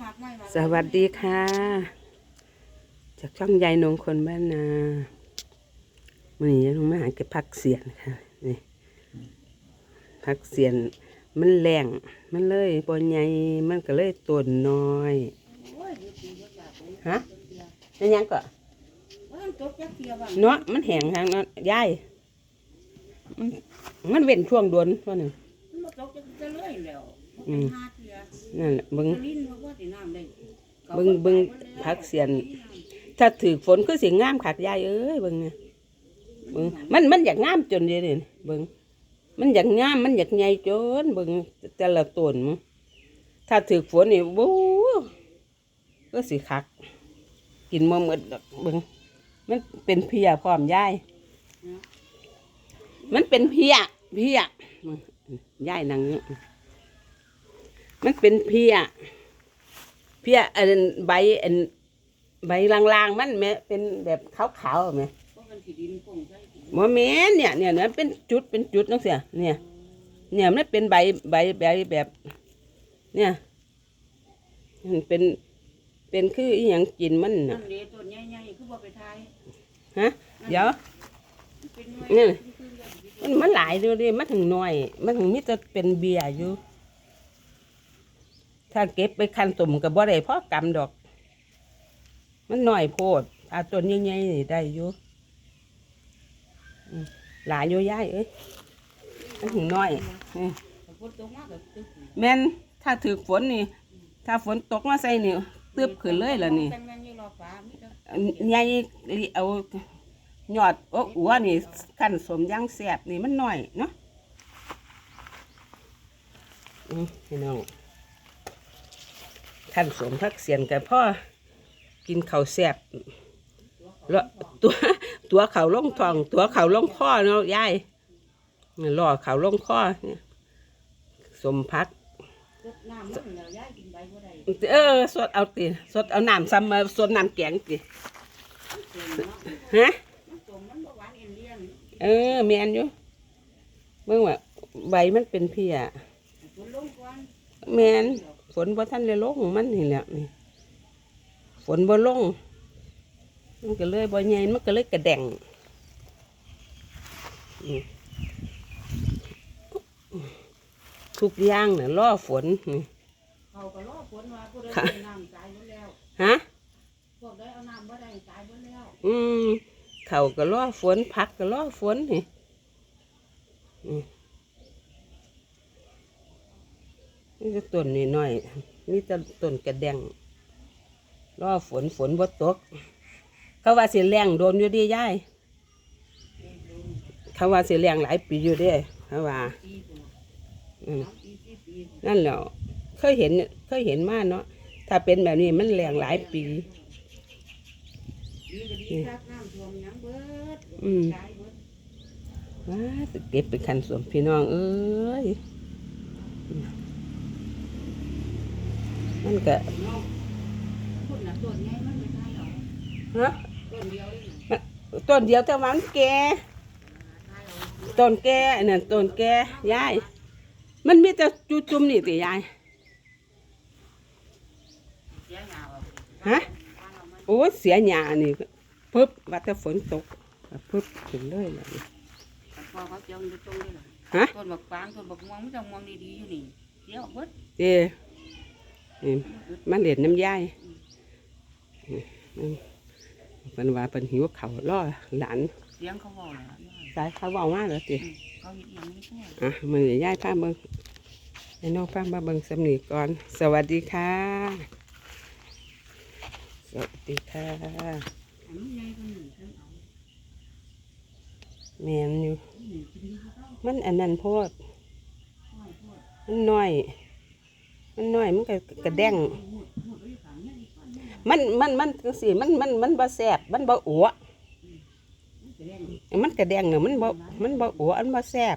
หมักไม้หมักสวัสดีค่ะ จากช่องยายนงคนบ้านนาวันนี้ยายนงมาหาเก็บผักเสียนค่ะนี่ผักเสียนมันแรงมันเลยบนใหญ่มันก็เลยต้นน้อยโอ้ยเดี๋ยวปีเดี๋ยวบาทโอ้ยฮะนั่นยังก็ว่ามันตกจักเทียบ้างเนาะมันแห้งทางนั้นยายมันมันเว้นช่วงโดนตัวหนึ่ง อืมนั่นแหละเบิงจะลิ้นเพราะว่าสิน้งเบิ่งผักเสียน ถ้าถือฝนก็สิงงามขัดยายเอ้ยเบิ้งเนี่ยเบิ่งมันมันอยากงามจนเดี๋ยวนี้เบิ่งมันอยากงามมันอยากใหญ่จนเบิ่งแต่ละต้นมึงถ้าถือฝนนี่บู๊ก็สิคัก กินมาหมดดอกเบิ่งมันเป็นเพียพร้อมยายมันเป็นเพียเพียยายนั่งอยู่ มันเป็นเพีย เพียอันใบอันใบลางๆมันแม่เป็นแบบขาวๆไหมเพราะมันสิดินคงใช่สิหมอแม่นเนี่ยเนี่ยเนี่ยเป็นจุดเป็นจุดนังเสียเนี่ย เนี่ยมันเป็นใบใบใบแบบ เนี่ยมันเป็นเป็นคืออีหยังกินมันนั่น่ะนเด้ต้นใหญ่ๆคือบ่ไปทายฮะเดี๋ยวมันเป็นหน่วยนี่คือเรื่องที่มันมันหลายดูดิมันถึงน้อย มันถึงมิจะเป็นเบียร์อยู่ ถ้าเก็บไปคันตุ่มกับบ่ได้เพราะกำดอก มันหน้อยโพดอาต้นใหญ่ๆนี่ได้อยู่อืมหลายอยู่ย่ายเอ้ยมันถึงน้อยแม่นถ้าถือฝนนี่ ถ้าฝนตกมาใส่นี่ตึบขึ้นเลยล่ะนี่ใหญ่เอายอดโอ้อัวนี่กันสมย่างแสบนี่มันหน้อยเนาะพี่น้อง ขั้นสมพักเสียนกับพ่อกินข้าวแสบแล้วตัวตัวเขาล่องท้อง ตัวเขาล่องคอเนาะยายล่อเขาล่องคอเนี่ยสมพักเออสดเอาติสดเอาน้ำซ้ำมาสดน้ำแกงติเต็มเนาะฮะเออแมนอยู่เมื่อว่าใบมันเป็นเพียฝนลงก่อนแมน ฝนบ่ทันได้ลงมันนี่แหละนี่ฝนบ่ลงมันก็เลยบ่ใหญ่มันก็เลยกระแดงอืมทุกอย่างน่ะรอฝนนี่เขาก็รอฝนว่าผู้ใดค่ะเอาน้ำตายหมดแล้วฮะพวกใดเอาน้ำบ่ได้ตายหมดแล้วอืมเขาก็รอฝนพักก็รอฝนนี่อืม นี่จะต้นนี่น้อยนี่จะต้นกระแดงรอฝนฝนบ่ตก เขาว่าสิแรงโดนอยู่ดีย่ายเขาว่าสิแรงหลายปีอยู่ด้เขาว่านั่นแหละเคยเห็นเคยเห็นมาเนาะถ้าเป็นแบบนี้มันแรงหลายปีอืมว้าจะเก็บไปคันสวมพี่น้อง เอ้ยมันก็ เนาะพุ่นน่ะต้นใหญ่มันไม่ตายห รอกฮะต้นเดียวเลยน่ะต้นเดียวแต่ว่ามันแก่ตายเอาต้นแก่อันนั่นต้นแก่ยาย มันมีแต่จุจุ่มนี่ติยายเสียหยาเอาฮะวางเอามาโอ้ยเสียหญ้านี่ปึ๊บว่าแต่ฝนตกปึ๊บขึ้นเลยล่ะนี่แต่พอเขาเจียวอยู่ตรงนี้ล่ะฮะต้นบักฟางต้นบักม่วงมันจะม่วงดีๆอยู่นี่เสียเอาเบิดเจ้ นี่มันเด็ดน้ำยายอืมเป็นว่าเป็นหิวเขาวล่อหลานเสียงเขาบอกเลยสายเขาบอกว่าแล้วสิเขาเห็นอย่างนี้ทั่วอะมือยายป้าเบิงยายน้องป้ามาเบิงสำนีก่อน สวัสดีค่ะ สวัสดีค่ะอันนี้ใหญ่กว่าหนึ่งฉันเอาแมนอยู่หนึ่งกินเขาเอามันอันนั้นโพดห้อยโพดมันน้อย มันน้อยมันก็กระแดงหมดหมดไว้ฝังเนี่ยอีกฝังเนี่ยมันมันมันจังสิมันมันมันบ่แสบมันบ่อัวมันกระแดงเน่ะมันบ่มันบ่อัวมันบ่แสบ